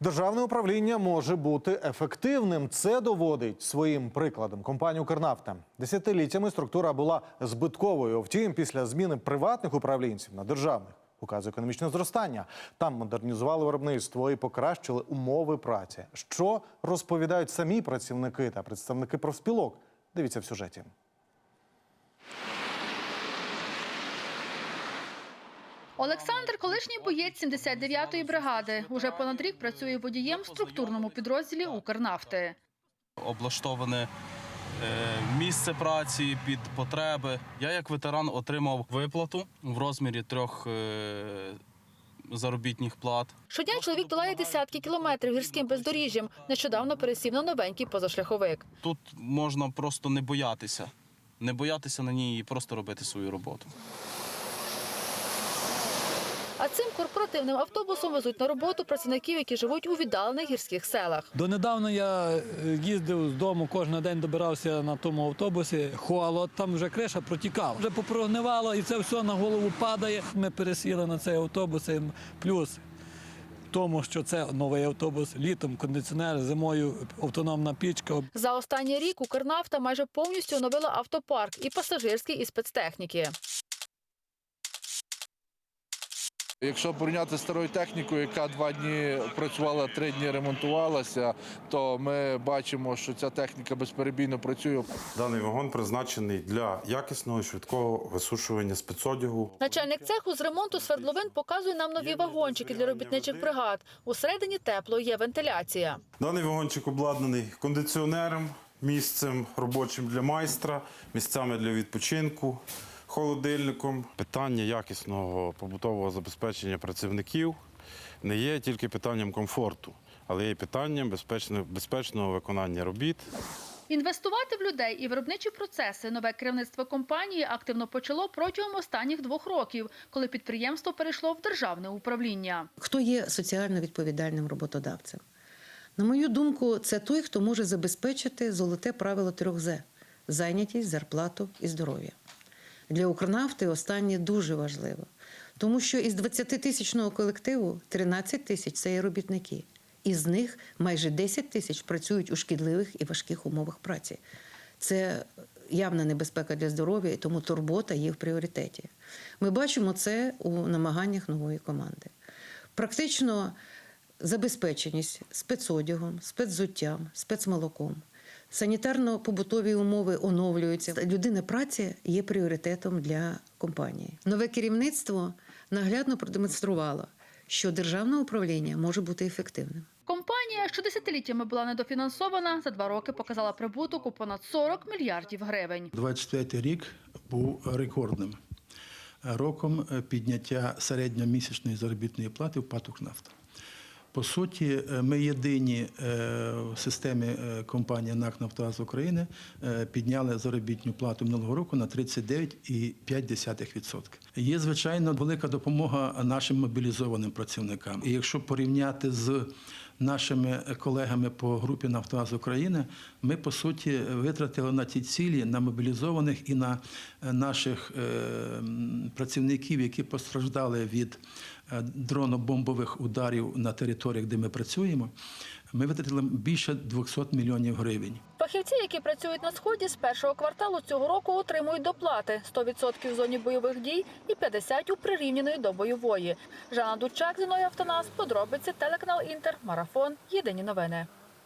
Державне управління може бути ефективним. Це доводить своїм прикладом компанія «Укрнафта». Десятиліттями структура була збитковою. Втім, після зміни приватних управлінців на державних показує економічне зростання. Там модернізували виробництво і покращили умови праці. Що розповідають самі працівники та представники профспілок? Дивіться в сюжеті. Олександр, колишній боєць 79-ї бригади, уже понад рік працює водієм в структурному підрозділі Укрнафти. облаштоване е, місце праці під потреби. Я як ветеран отримав виплату в розмірі трьох е, заробітних плат. Щодня чоловік долає десятки кілометрів гірським бездоріжжям. Нещодавно пересів на новенький позашляховик. Тут можна просто не боятися, не боятися на ній і просто робити свою роботу. А цим корпоративним автобусом везуть на роботу працівників, які живуть у віддалених гірських селах. Донедавна я е, їздив з дому, кожен день добирався на тому автобусі. Холод, там вже криша протікала. Вже попрогнивало і це все на голову падає. Ми пересіли на цей автобус. і Плюс тому, що це новий автобус, літом кондиціонер, зимою автономна пічка. За останній рік Укрнафта майже повністю оновила автопарк і пасажирський, і спецтехніки. Якщо порівняти з старою технікою, яка два дні працювала, три дні ремонтувалася, то ми бачимо, що ця техніка безперебійно працює. Даний вагон призначений для якісного швидкого висушування спецодягу. Начальник цеху з ремонту свердловин показує нам нові вагончики для робітничих бригад. Усередині тепло є вентиляція. Даний вагончик обладнаний кондиціонером, місцем робочим для майстра, місцями для відпочинку, холодильником. Питання якісного побутового забезпечення працівників не є тільки питанням комфорту, але є питанням безпечного, безпечного виконання робіт. Інвестувати в людей і виробничі процеси нове керівництво компанії активно почало протягом останніх двох років, коли підприємство перейшло в державне управління. Хто є соціально відповідальним роботодавцем? На мою думку, це той, хто може забезпечити золоте правило трьох З зайнятість, зарплату і здоров'я. Для Укрнафти останнє дуже важливо, тому що із 20-тисячного колективу 13 тисяч це є робітники. Із них майже 10 тисяч працюють у шкідливих і важких умовах праці. Це явна небезпека для здоров'я, і тому турбота є в пріоритеті. Ми бачимо це у намаганнях нової команди. Практично забезпеченість спецодягом, спецзуттям, спецмолоком. Санітарно-побутові умови оновлюються. Людина праці є пріоритетом для компанії. Нове керівництво наглядно продемонструвало, що державне управління може бути ефективним. Компанія, що десятиліттями була недофінансована, за два роки показала прибуток у понад 40 мільярдів гривень. 23 рік був рекордним роком підняття середньомісячної заробітної плати в ПАТ «Укрнафта». По суті, ми єдині е, в системі е, компанії НАК «Нафтогаз України е, підняли заробітну плату минулого року на 39,5%. Є, звичайно, велика допомога нашим мобілізованим працівникам. І якщо порівняти з нашими колегами по групі Нафтогаз України, ми по суті витратили на ті цілі на мобілізованих і на е, наших е, працівників, які постраждали від е, дронобомбових ударів на територіях, де ми працюємо. Ми витратили більше 200 мільйонів гривень. Фахівці, які працюють на сході, з першого кварталу цього року отримують доплати 100% в зоні бойових дій і 50% у прирівняної до бойової. Жанна Дучак, Зіною Автонас, подробиці, телеканал Інтер, Марафон. Єдині новини.